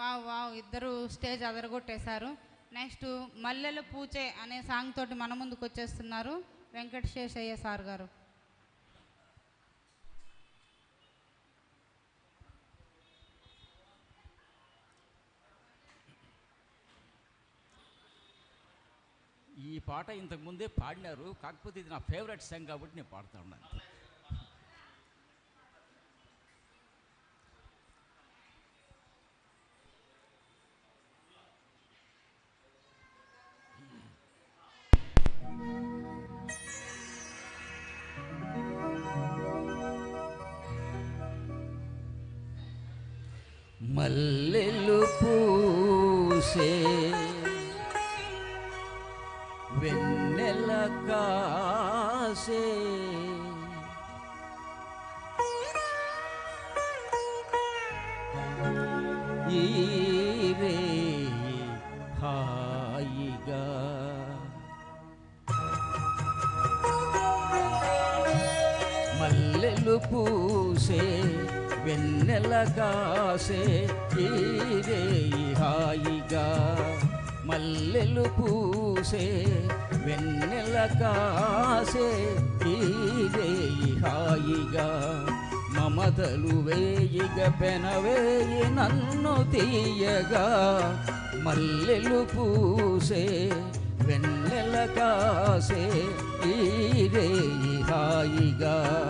Wow wow ఇద్దరు stage అదరగొట్టేశారు. Next మల్లెల పూచే అనే సాంగ్ తోటి మన ముందుకు వచ్చేస్తున్నారు వెంకటశేషయ్య సార్ గారు. ఈ పాట ఇంతకు ముందే పాడినారు కాకపోతే ఇది నా ఫేవరెట్ సాంగ్ కాబట్టి నేను పాడుతూ ఉన్నాను. మల్లెలు పూసే వెన్నెల కాసే. ఈ హాయిగా. మల్లెలు పూసే వెన్నెల కాసే ఈ హాయిగా. మల్లెలు పూసే వెన్నెల కాసే ఈ హాయిగా. మమతలు వేయిగ పెనవేయి నన్ను తీయగా. మల్లెలు పూసే వెన్నెల కాసే ఈ రే హాయిగా.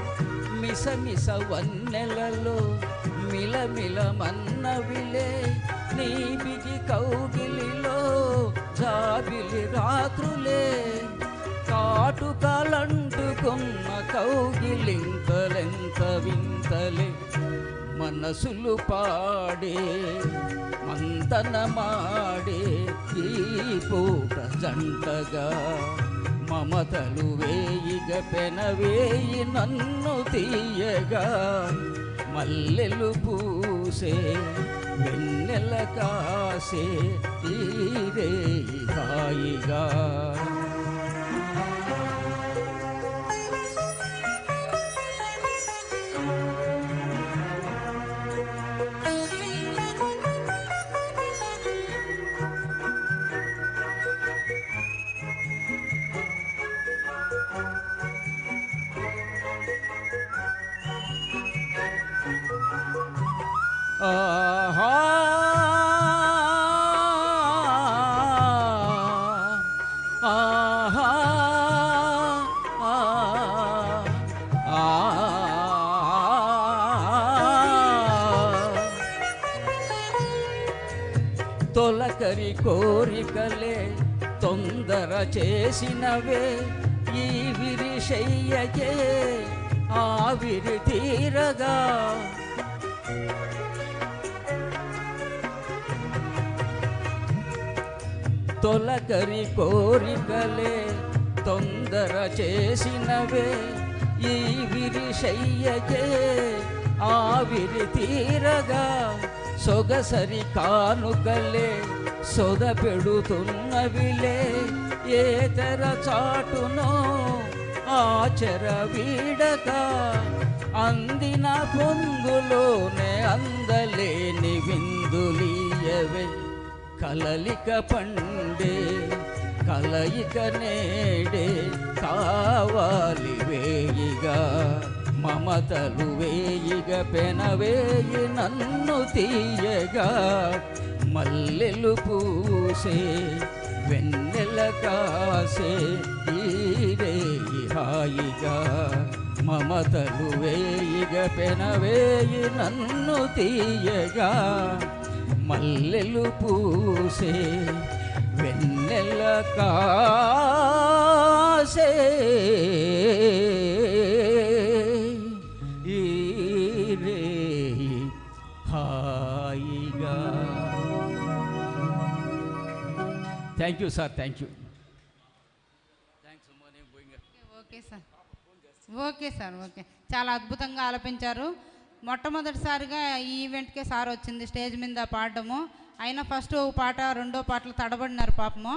మిస మిస వన్నెలలో మిలమిల మన్నవిలే నీ కౌగిలిలో జాబిలి రాత్రులే కాటుకలంటుకున్న కౌగిలింతలెంత వింతలే మనసులు పాడే మంతనమాడే ఈ పూట జంటగా మమతలు వేయిగ పెనవేయి నన్ను తీయగా మల్లెలు పూసే వెన్నెల కాసే తీరే హాయిగా తొలకరి కోరికలే తొందర చేసినవే. ఈ విరిశయ్యకే ఆవిరి తీరగా. తొలకరి కోరికలే తొందర చేసినవే. ఈ విరిశయ్యకే ఆవిరి తీరగా. సొగసరి కానుకలే సొద పెడుతున్నవిలే ఏతర చాటునో ఆచర వీడక అందిన పొందులోనే అందలేని విందులీయవే. కలలిక పండే కలయిక నేడే మమతలు వేయిగ పెనవేయి నన్ను తీయగా మల్లెలు పూసే వెన్నెల కాసే ఈ హాయిగా మమతలు వేయిగ పెనవేయి నన్ను తీయగా మల్లెలు పూసే వెన్నెల కాసే. Thank you sir thank you okay sir. Okay sir okay. చాలా అద్భుతంగా ఆలపించారు. మొట్టమొదటిసారిగా ఈ ఈవెంట్కే సార్ వచ్చింది స్టేజ్ మీద పాడడము. అయినా ఫస్ట్ ఒక పాట రెండో పాటలు తడబడినారు పాపము.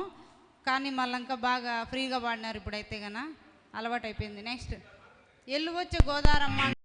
కానీ మళ్ళీ ఇంకా బాగా ఫ్రీగా పాడినారు ఇప్పుడైతే గన. అలవాటు అయిపోయింది నెక్స్ట్. ఎల్లు వచ్చే గోదారమ్మ